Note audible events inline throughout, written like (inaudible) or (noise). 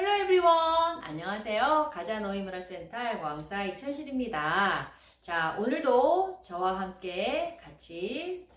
Hello everyone. 안녕하세요. 가자 노이 문화센터의 왕사 이천실입니다. 자, 오늘도 저와 함께 같이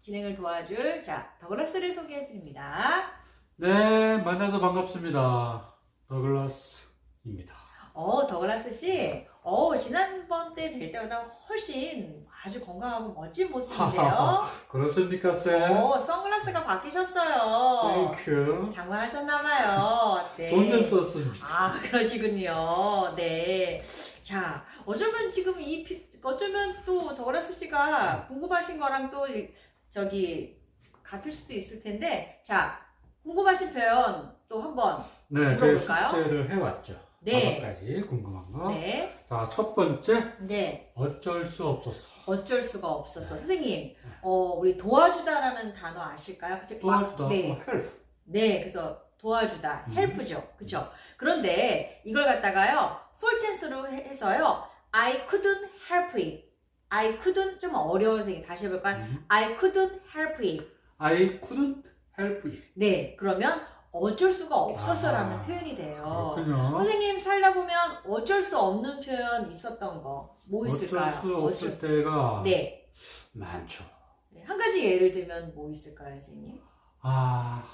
진행을 도와줄 자, 더글라스를 소개해 드립니다. 네, 만나서 반갑습니다. 더글라스입니다. 어, 더글라스 씨. 어, 지난번 때 뵐 때보다 훨씬 아주 건강하고 멋진 모습인데요. (laughs) 그렇습니까, 쌤? 어, 선글라스가 바뀌셨어요. 땡큐. 장만하셨나봐요. (laughs) 네. 돈 좀 썼습니다. 아, 그러시군요. 네. 자, 어쩌면 지금 이, 피- 어쩌면 또 더글라스 씨가 궁금하신 거랑 또 이- 저기 같을 수도 있을 텐데, 자, 궁금하신 표현 또 한번, 네, 물어볼까요? 숙제를 해왔죠. 네. 다섯 가지 궁금한 거. 네, 자, 첫 번째, 네, 어쩔 수 없었어. 어쩔 수가 없었어. 선생님, 어, 우리 도와주다라는 단어 아실까요? 그쵸? 도와주다, 아, 네. 뭐 헬프. 네, 그래서 도와주다, 음. 헬프죠. 그쵸? 그런데 이걸 갖다가요, 풀텐스로 해- 해서요, I couldn't help it. I couldn't 좀 어려워서 다시 해볼까요? 음. I couldn't help it. I couldn't help it. 네, 그러면 어쩔 수가 없었어라는 아, 표현이 돼요. 그렇군요. 선생님 살다 보면 어쩔 수 없는 표현 있었던 거 뭐 있을까요? 어쩔 수 없을 어쩔 수- 때가 네. 많죠. 네, 한 가지 예를 들면 뭐 있을까요, 선생님? 아,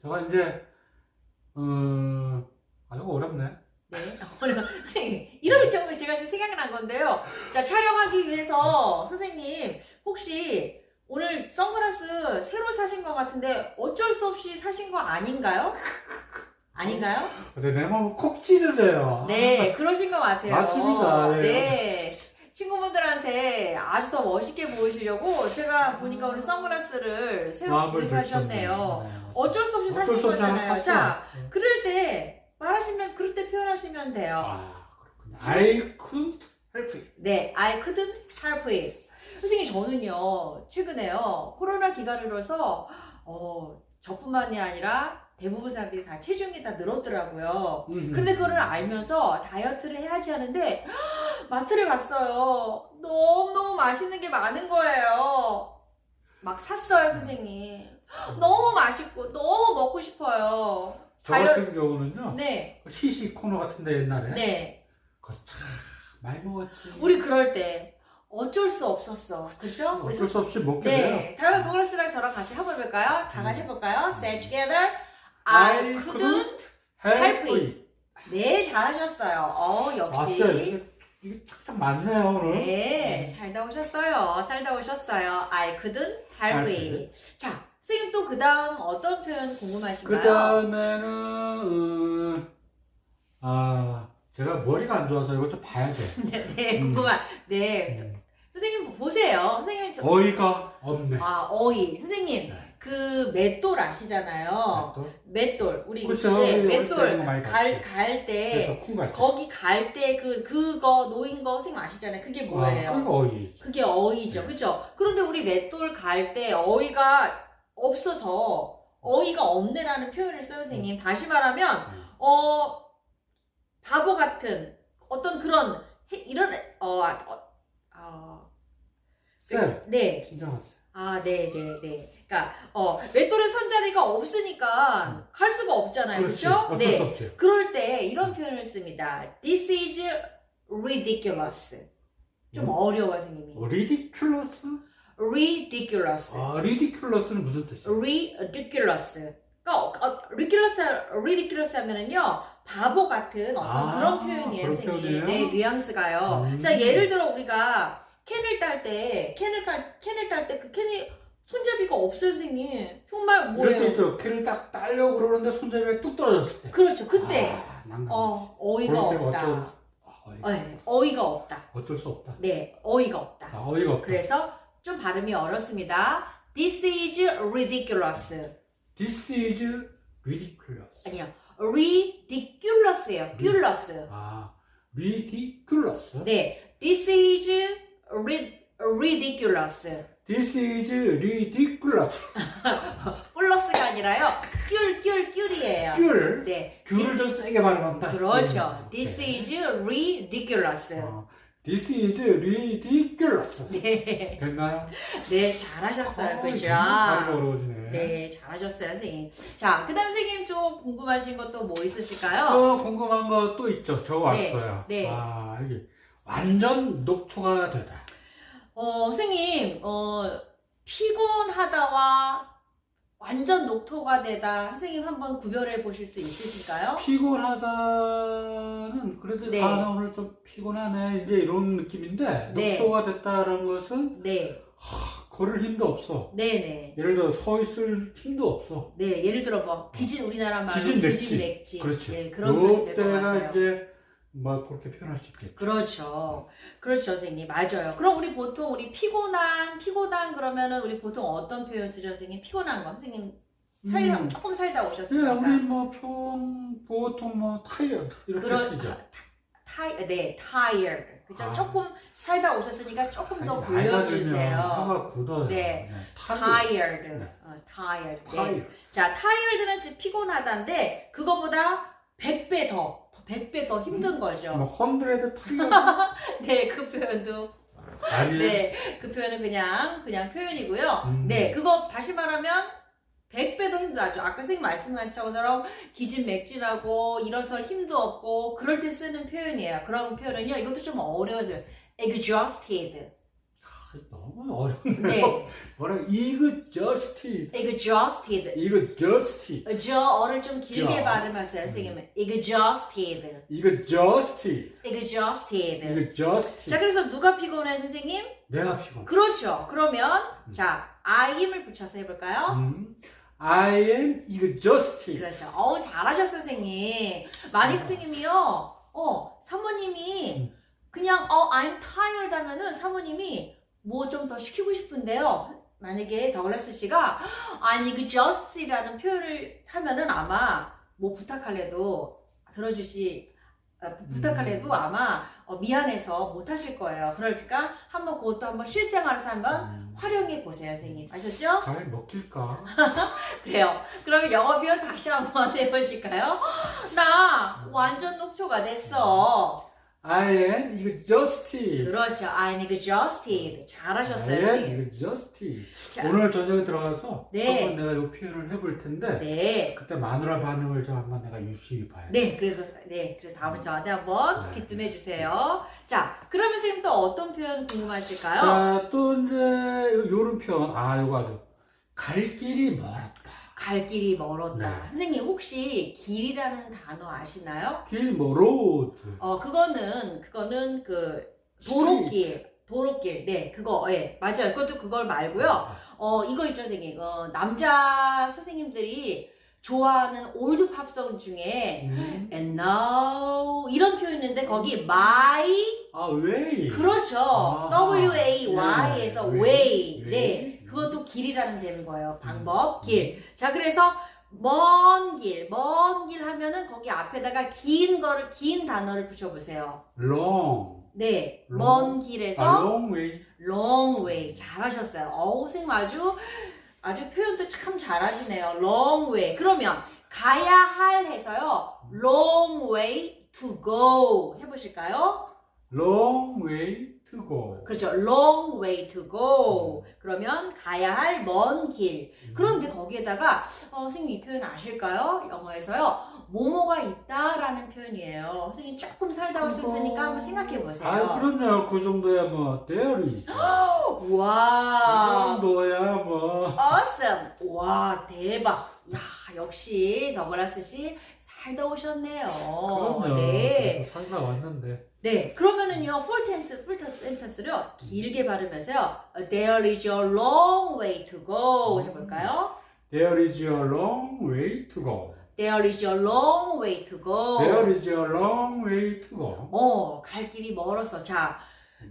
제가 이제, 어, 아, 이거 어렵네. 네. (laughs) 어려 선생님, 이럴 경우에 제가 지금 생각난 건데요. 자, 촬영하기 위해서 선생님, 혹시 오늘 선글라스 새로 사신 것 같은데 어쩔 수 없이 사신 거 아닌가요? 아닌가요? 근데 내 마음을 콕 찌르네요. 네, 그러신 것 같아요. 맞습니다. 네. 네. 친구분들한테 아주 더 멋있게 보이시려고 제가 보니까 오늘 선글라스를 새로 마음을 구입하셨네요. 네, 어쩔 수 없이 어쩔 사신 수 없이 거잖아요. 샀어. 자, 그럴 때 말하시면 그럴 때 표현하시면 돼요. 아, 그렇군요. I couldn't help it. 네, I couldn't help it. 선생님 저는요 최근에요 코로나 기간으로서 어 저뿐만이 아니라 대부분 사람들이 다 체중이 다 늘었더라고요. 근데 그거를 알면서 다이어트를 해야지 하는데 (gasps) 마트를 갔어요. 너무 너무 맛있는 게 많은 거예요. 막 샀어요 선생님. (gasps) 너무 맛있고 너무 먹고 싶어요. 저 다이어- 같은 경우는요. 네, 시시 코너 같은데 옛날에 네. 그거 참 많이 먹었지. 우리 그럴 때 어쩔 수 없었어. 그죠? 우리 어쩔 수 없이 먹게 돼요. 네, 다음 선글라스랑 저랑 같이 한번 해볼까요? 다 같이 음. 해볼까요? Say together. I I couldn't. help it. 네, 잘하셨어요. 어, 역시. 이게, 이게 착착 많네요 오늘. 네, 살다 오셨어요. 살다 오셨어요. I couldn't help it. 자, 선생님 또 그 다음 어떤 표현 궁금하신가요? 그 다음에는 음, 아 제가 머리가 안 좋아서 이거 좀 봐야 돼. (laughs) 네, 네, 음. 궁금한. 네, 음. 선생님 보세요. 선생님 저, 어이가 없네. 아, 어이. 선생님, 네. 그 맷돌 아시잖아요. 또 맷돌. 우리 그쵸, 네, 우리 맷돌 어릴 때 많이 갈, 봤지. 갈 때. 그래서 콩갈 때. 거기 갈 때 그 그거 놓인 거 선생님 아시잖아요. 그게 뭐예요? 아, 그거 어이. 그게 어이죠, 네. 그렇죠? 그런데 우리 맷돌 갈 때 어이가 없어서 어이가 없네라는 표현을 써요, 선생님. 다시 말하면 음. 어 바보 같은 어떤 그런 해- 이런 어, 아, 어, 어 쌤, 네, 진정하세요. 아, 네, 네, 네. 그러니까 어 맷돌의 선자리가 없으니까 갈 수가 없잖아요, 그렇지. 그렇죠? 어쩔 네. 수 없지. 그럴 때 이런 표현을 씁니다. This is ridiculous. 좀 음? 어려워, 선생님이. 리디큘러스? ridiculous. 아, 리디큘러스는 무슨 뜻이야? ridiculous. 그러니까 어, 어, ridiculous, ridiculous 하면은요 바보 같은 어떤 아, 그런 표현이에요, 그런 선생님. 표현이에요? 네, 뉘앙스가요. 음. 자, 예를 들어 우리가 캔을 딸 때, 캔을 딸, 캔을 딸 때 그 캔이 손잡이가 없어요, 선생님. 정말 뭐예요? 있죠. 걔를 딱 따려고 그러는데 손잡이가 뚝 떨어졌을 때. 그렇죠. 그때 아, 난감하지. 어 어이가 그럴 때가 없다. 아, 어이가, 네, 어이가 없다. 어쩔 수 없다. 네, 어이가 없다. 아, 어이가 없다. 그래서 좀 발음이 어렵습니다. This is ridiculous. This is ridiculous. 아니요. ridiculous예요. culous. 아, ridiculous. 네. This is ridiculous. This is ridiculous. (laughs) 플러스가 아니라요. 귤, 귤, 귤이에요. 귤. 네. 귤을 좀 세게 발음한다. 그렇죠. 음, This 오케이. is ridiculous. 어, This is ridiculous. 네, 됐나요? 네, 잘하셨어요. 어, 그죠? 발음이 어려워지네. 네, 잘하셨어요, 선생님. 자, 그 다음 선생님 좀 궁금하신 것도 뭐 있으실까요? 저 궁금한 거 또 있죠. 저 왔어요. 네. 아, 이게 완전 녹초가 되다. 어, 선생님, 어, 피곤하다와 완전 녹토가 되다. 선생님 한번 구별해 보실 수 있으실까요? 피곤하다는 그래도 네. 아, 나 오늘 좀 피곤하네. 이제 이런 느낌인데 네. 녹초가 됐다는 것은 네, 걸을 힘도 없어. 네네. 예를 들어 서 있을 힘도 없어. 네, 예를 들어 뭐 기진 우리나라 말로 기진 맥진. 기진 맥진. 그렇지. 네, 그런 표현이 될것 그때가 같아요. 이제 막 그렇게 표현할 수 있겠죠. 그렇죠. 그렇죠, 선생님. 맞아요. 그럼 우리 보통 우리 피곤한, 피곤한 그러면은 우리 보통 어떤 표현 쓰죠, 선생님? 피곤한 거. 선생님, 살다, 음. 조금 살다 네, 오셨으니까. 우리 뭐 평, 보통 뭐 타이어드 이렇게 그런, 쓰죠. 타, 네, tired. 그죠? 아. 조금 살다 오셨으니까 조금 더 굴려주세요. 혀가 굳어요. 네. 타이어드. tired. 네. 어, tired. 네. 자, tired는 피곤하다인데, 그거보다 100배 더, 100배 더 힘든 거죠. 뭐 헌드레드 타이어드 (laughs) 네, 그 표현도. 아니에요. 네, 그 표현은 그냥, 그냥 표현이고요. 음. 네, 그거 다시 말하면 100배 더 힘들어하죠. 아까 선생님 말씀하신 것처럼 기진맥진하고 일어설 힘도 없고 그럴 때 쓰는 표현이에요. 그런 표현은요. 이것도 좀 어려워져요. exhausted. 아, 너무 어렵네요. 네, (laughs) 뭐라 이거 just exhausted. 이거 just 저 어를 좀 길게 저. 발음하세요, 선생님은. exhausted. 이거 just exhausted. 이거 just 자, 그래서 누가 피곤해, 선생님? 내가 피곤. 그렇죠. 그러면 음. 자, I'm을 붙여서 해볼까요? 음. I am exhausted. 그렇죠. 어우, 잘하셨어요, 선생님. 만약 선생님이요, 어, 사모님이 음. 그냥, 어, I'm tired 하면은 사모님이 뭐 좀 더 시키고 싶은데요. 만약에 더글라스 씨가 I'm exhausted라는 표현을 하면은 아마 뭐 부탁할래도 들어주시, 아, 부탁할래도 음. 아마 어, 미안해서 못 하실 거예요. 그러니까 한번 그것도 한번 실생활에서 한번 음. 활용해 보세요, 선생님. 아셨죠? 잘 먹힐까? (laughs) 그래요. 그러면 영어 표현 다시 한번 (laughs) 해보실까요? 나 완전 녹초가 됐어. I am exhausted. 그렇죠. I'm exhausted. 잘하셨어요, I am 선생님. exhausted. 자, 오늘 저녁에 들어가서 네. 한번 내가 이 표현을 해볼 텐데 네. 그때 마누라 반응을 좀 한번 내가 유심히 봐야 돼. 네, 그래서 네, 그래서 다음에 저한테 한번 네. 귀뜸해 주세요. 자, 그러면 선생님 또 어떤 표현 궁금하실까요? 자, 또 이제 요런 표현. 아, 요거 아주 갈 길이 멀었다. 갈 길이 멀었다. 네. 선생님 혹시 길이라는 단어 아시나요? 길뭐 로드. 어, 그거는 그거는 그 도로길, 도로길. 네, 그거, 예, 맞아요. 그것도 그걸 말고요. 어, 이거 있죠, 선생님. 어, 남자 선생님들이 좋아하는 올드 팝송 중에 음. and now 이런 표현 있는데 거기 my 아, 웨이. 그렇죠. 아, W-A-Y에서 네. way. 네. 그것도 길이라는 되는 거예요. 방법, 길. 자, 그래서 먼 길, 먼 길 하면은 거기 앞에다가 긴 거를, 긴 단어를 붙여보세요. long. 네. 먼 길에서 아, long way. long way. 잘하셨어요. 어우, 선생님 아주, 아주 표현도 참 잘하시네요. long way. 그러면 가야 할 해서요. long way to go. 해보실까요? long way to go. 그렇죠. long way to go. 그러면 가야 할 먼 길. 그런데 거기에다가 어, 선생님 이 표현 아실까요? 영어에서요. 뭐뭐가 있다라는 표현이에요. 선생님 조금 살다 오셨으니까 한번 생각해 보세요. 아, 그럼요. 그 정도야 뭐 there is. (gasps) 그 와. 정도야 뭐. awesome. 와, 대박. 야, 역시 더글라스 씨 살다 오셨네요. 그럼요. 네. 그래서 살다 왔는데. 네, 그러면은요, full tense, full sentence를 길게 발음해서요, there is a long way to go 해볼까요? There is a long way to go. There is a long way to go. There is a long way to go. 어, 갈 길이 멀어서. 자,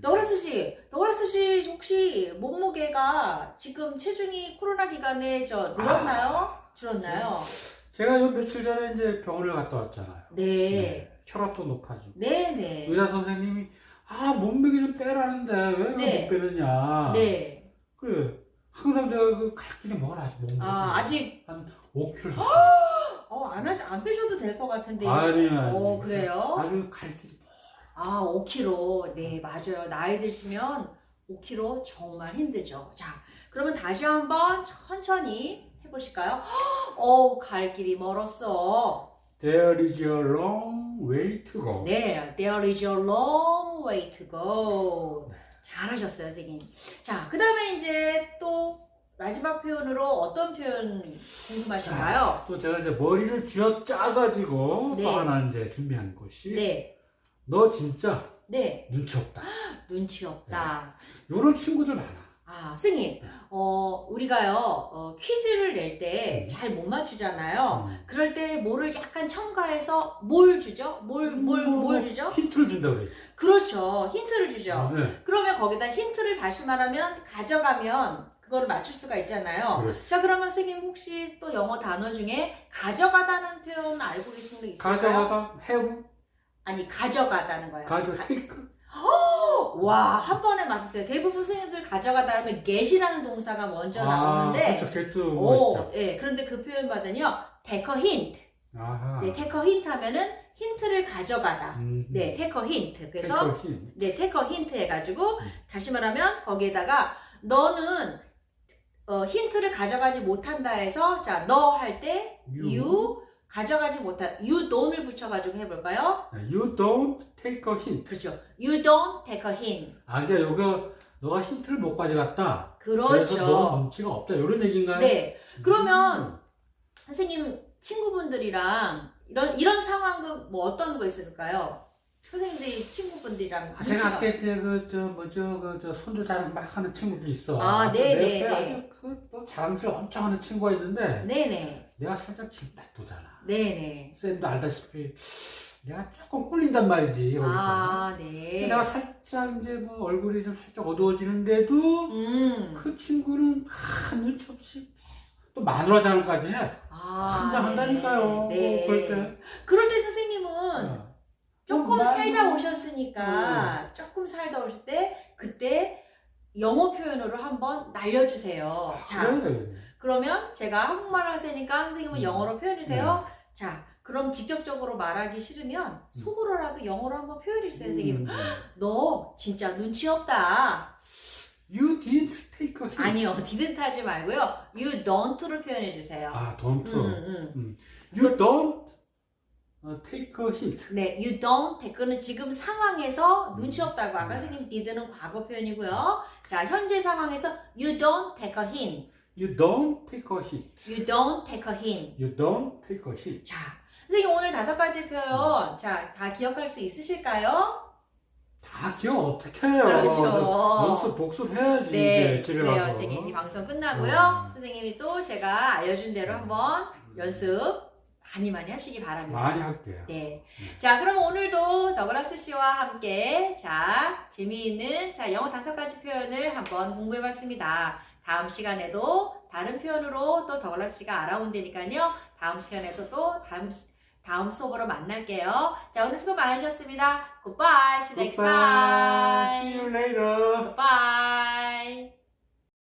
더글라스 씨, 더글라스 씨 혹시 몸무게가 지금 체중이 코로나 기간에 저 늘었나요? 줄었나요? 제가 요 며칠 전에 이제 병원을 갔다 왔잖아요. 네. 혈압도 높아지고. 네, 네. 의사 선생님이 아 몸무게 좀 빼라는데 왜못 네. 빼느냐. 네. 그 항상 제가 그갈 길이 아직 몸무게. 아, 아직, 5kg. 어, 안, 하시, 안 빼셔도 될 것 같은데. 아니, 아니. 어, 그래요? 아주 갈 길이 아, 5kg. 네, 맞아요. 나이 드시면 5kg 정말 힘들죠. 자, 그러면 다시 한번 천천히 해보실까요? 어, 갈 길이 멀었어. There is a long way to go. 네, there is a long way to go. 네. 잘하셨어요, 선생님. 자, 그 다음에 이제 또 마지막 표현으로 어떤 표현 궁금하신가요? 또 제가 이제 머리를 쥐어 짜가지고 네. 또 하나 이제 준비한 것이 네, 너 진짜 네, 눈치 없다. (gasps) 눈치 없다. 이런 친구들 많아. 아, 선생님, 어, 우리가요, 어, 퀴즈를 낼때 음. 잘못 맞추잖아요. 음. 그럴 때 뭐를 약간 첨가해서 뭘 주죠? 뭘, 뭘, 뭐, 뭘뭐 주죠? 힌트를 준다 그러지. 그렇죠. 힌트를 주죠. 네. 그러면 거기다 힌트를 다시 말하면 가져가면 그거를 맞출 수가 있잖아요. 그렇지. 자, 그러면 선생님 혹시 또 영어 단어 중에 가져가다는 표현 알고 계신 거 있을까요? 가져가다 have 아니, 가져가다는 거예요. 가져 가- take 와, 한 번에 맞췄어요. 대부분 선생님들 가져가다 하면 get이라는 동사가 먼저 나오는데 아, 그렇죠. 개도 뭐 오, 있죠. 예. 그런데 그 표현보다는요. take a hint. 아하. 네, take a hint 하면은 힌트를 가져가다. 음. 네, take a hint. 그래서 take a hint. 네, take a hint 해 가지고 음. 다시 말하면 거기에다가 너는 어, 힌트를 가져가지 못한다 해서 자, 너 할 때 You. you, 가져가지 못한 you don't을 붙여가지고 해볼까요? You don't take a hint. 그렇죠. You don't take a hint. 아, 그러니까 요거 너가 힌트를 못 가져갔다. 그래서 너 그렇죠. 눈치가 없다. 이런 얘기인가요? 네. 그러면 음. 선생님 친구분들이랑 이런 이런 상황은 뭐 어떤 거 있을까요? 선생님들이 친구분들이랑 아, 제가 아까 그저 뭐죠 그저 손주 자랑 막 하는 친구도 있어. 아, 네, 내 네, 옆에 네. 아주 그또 자랑질 엄청 하는 친구가 있는데 네네 내가 살짝 기분 나쁘잖아. 네네 쌤도 알다시피 내가 조금 꿀린단 말이지. 거기서. 아 근데 네. 내가 살짝 이제 뭐 얼굴이 좀 살짝 어두워지는데도 음. 그 친구는 아, 눈치 없이 또 마누라 자랑까지 해. 아, 한장 한다니까요. 네. 그럴 때. 그럴 때 선생님은 어. 조금 좀 살다 오셨으니까 조금 살다 오실 때 그때 영어 표현으로 한번 날려주세요. 자. 그러면 제가 한국말을 할 테니까 선생님은 음. 영어로 표현해주세요. 자, 그럼 직접적으로 말하기 싫으면 속으로라도 영어로 한번 표현해주세요, 선생님. 음. 너 진짜 눈치 없다. You didn't take a hint. 아니요, didn't 하지 말고요. You don't로 표현해주세요. 아, don't. 음, 음. You don't take a hint. 네, you don't 댓글은 지금 상황에서 눈치 없다고 아까 네. 선생님 did는 과거 표현이고요. 자, 현재 상황에서 you don't take a hint. You don't take a hint. You don't take a hint. You don't take a hint. 자, 선생님 오늘 다섯 가지 표현 자, 다 기억할 수 있으실까요? 다 기억 어떻게 해요? 그렇죠. 연습 복습해야지 네, 이제 집에 그래요, 가서. 선생님. 이 방송 끝나고요. 음. 선생님이 또 제가 알려준 대로 한번 연습 많이 많이 하시기 바랍니다. 많이 할게요. 네. 음. 자, 그럼 오늘도 더글라스 씨와 함께 자, 재미있는 자, 영어 다섯 가지 표현을 한번 공부해 봤습니다. 다음 시간에도 다른 표현으로 또 더글라스 씨가 알아온다니까요. 다음 시간에도 또 다음 다음 수업으로 만날게요. 자, 오늘 수고 많으셨습니다. Goodbye. See you next Goodbye. See time. you later. Goodbye.